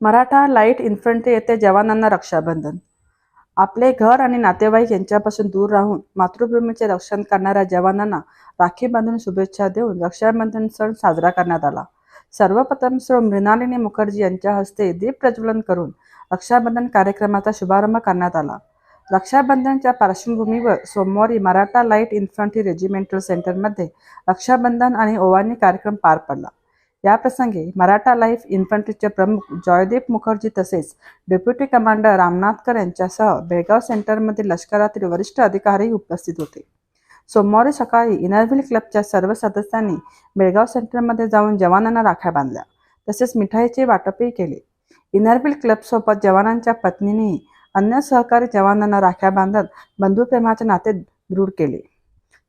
Maratha light infantry येथे जवानांना रक्षाबंधन. आपले घर आणि नातेवाईक यांच्यापासून दूर राहून मातृभूमीचे रक्षण करणाऱ्या जवानांना राखी बांधून शुभेच्छा देऊन रक्षाबंधन सण साजरा करण्यात आला. सर्वप्रथम श्री मृणालिनी मुखर्जी यांच्या हस्ते दीप प्रज्वलन करून रक्षाबंधन कार्यक्रमाचा शुभारंभ करण्यात आला. रक्षाबंधनच्या पार्श्वभूमीवर सोमवारी मराठा लाइट इन्फंट्री रेजिमेंटल सेंटरमध्ये रक्षाबंधन आणि ओवानी कार्यक्रम पार पडला. याप्रसंगी मराठा लाईफ इन्फंट्रीचे प्रमुख जयदीप मुखर्जी तसेच डेप्युटी कमांडर रामनाथकर यांच्यासह बेळगाव सेंटरमधील लष्करातील वरिष्ठ अधिकारी उपस्थित होते. सोमवारी सकाळी इनरव्हिल क्लबच्या सर्व सदस्यांनी बेळगाव सेंटरमध्ये जाऊन जवानांना राख्या बांधल्या तसेच मिठाईचे वाटपही केले. इनरव्हिल क्लबसोबत जवानांच्या पत्नीनेही अन्य सहकारी जवानांना राख्या बांधत बंधुप्रेमाचे नाते दृढ केले.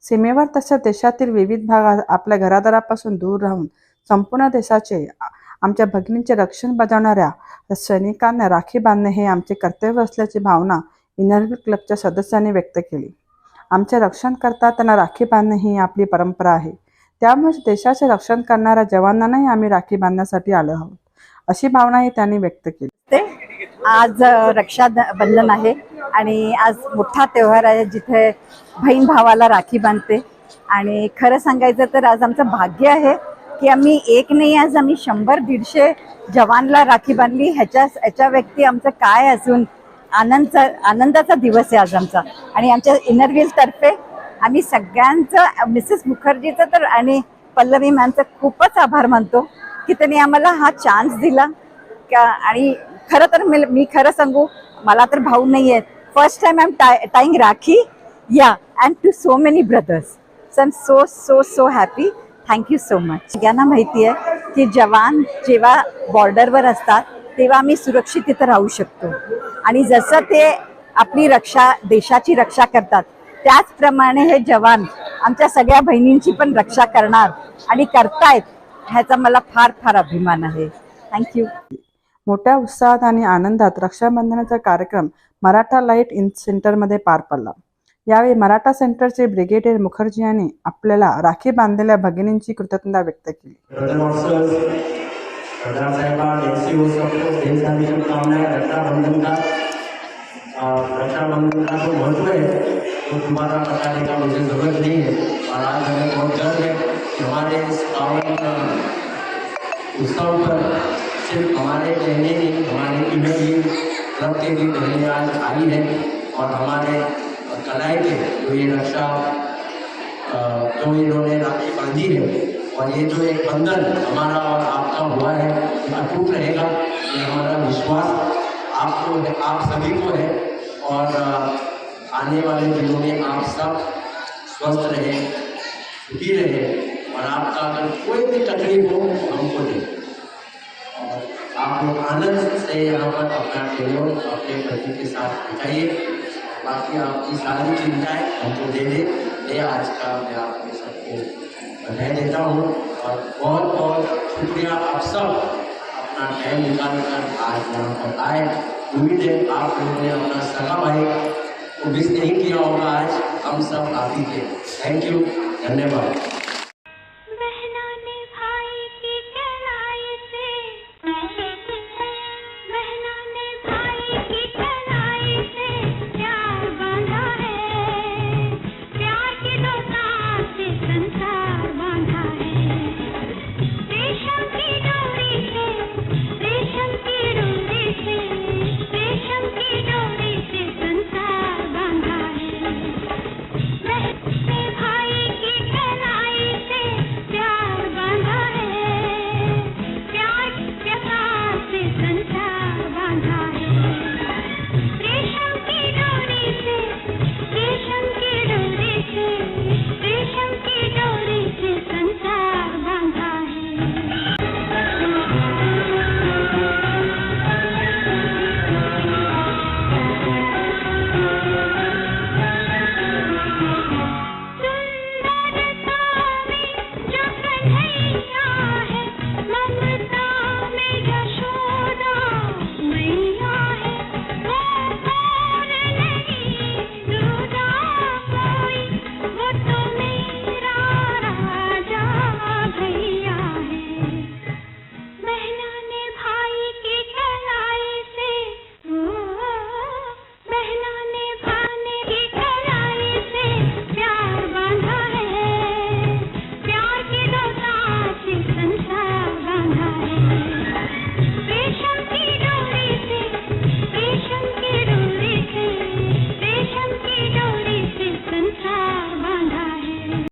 सीमेवर तसेच देशातील विविध भागात आपल्या घरादारापासून दूर राहून संपूर्ण देशाचे आमच्या भगिनींचे रक्षण बजावणाऱ्या सैनिकांना राखी बांधणे हे आमचे कर्तव्य असल्याची भावना इनर क्लबच्या सदस्यांनी व्यक्त केली. आमचे रक्षण करता त्यांना राखी बांधणे ही आपली परंपरा आहे. त्यामुळे देशाचे रक्षण करणाऱ्या जवानांनाही आम्ही राखी बांधण्यासाठी आलो आहोत अशी भावनाही त्यांनी व्यक्त केली. ते आज रक्षाबंधन आहे आणि आज मोठा त्योहार आहे जिथे बहीण भावाला राखी बांधते. आणि खरं सांगायचं तर आज आमचं भाग्य आहे की आम्ही एक नाही आज आम्ही शंभर दीडशे जवानला राखी बांधली. ह्याच्या ह्याच्या व्यक्ती आमचं काय असून आनंदचा आनंदाचा दिवस आहे आज आमचा. आणि आमच्या इनरव्हीलतर्फे आम्ही सगळ्यांचं मिसेस मुखर्जीचं तर आणि पल्लवी मॅमचं खूपच आभार मानतो की त्यांनी आम्हाला हा चान्स दिला. का आणि खरं तर मी मी खरं सांगू मला तर भाऊ नाही आहेत. First time I am tying Rakhi या and to so many brothers so am so so so happy thank you so much सगळ्यांना माहिती आहे की जवान जेव्हा बॉर्डरवर असतात तेव्हा आम्ही सुरक्षित तिथं राहू शकतो. आणि जसं ते आपली रक्षा देशाची रक्षा करतात त्याचप्रमाणे हे जवान आमच्या सगळ्या बहिणींची पण रक्षा करणार आणि करतायत ह्याचा मला फार फार अभिमान आहे. थँक्यू मोठ्या उत्साहात आणि आनंदात रक्षाबंधनाचा कार्यक्रम मराठा लाइट इन सेंटरमध्ये पार पडला. यावेळी मराठा सेंटरचे ब्रिगेडियर मुखर्जी यांनी आपल्याला राखी बांधलेल्या भगिनींची कृतज्ञता व्यक्त रक्षाबंधन का का है का कि हमारे बहनें हमारे के भी बहनें आज आई हैं और हमारे कलाई के जो ये अ, जो इन्होंने राखी बांधी है और ये जो एक बंधन हमारा और आपका हुआ है अटूट रहेगा ये हमारा विश्वास आपको आप सभी को है और आने वाले दिनों में आप सब स्वस्थ रहे सुखी रहे और आपका अगर कोई भी तकलीफ़ हो तो हमको दे और आप लोग आनंद से यहाँ पर अपना टेबल अपने पति के साथ बिठाइए। बाकी आपकी सारी चिंताएँ हमको दे दे। ये आज का मैं आपके सबको बधाई देता हूँ और बहुत बहुत शुक्रिया आप सब अपना टाइम निकाल कर आज यहाँ पर आए। उम्मीद है आप लोगों ने अपना सगा भाई को मिस नहीं किया होगा आज। हम सब ही थे। थैंक यू धन्यवाद।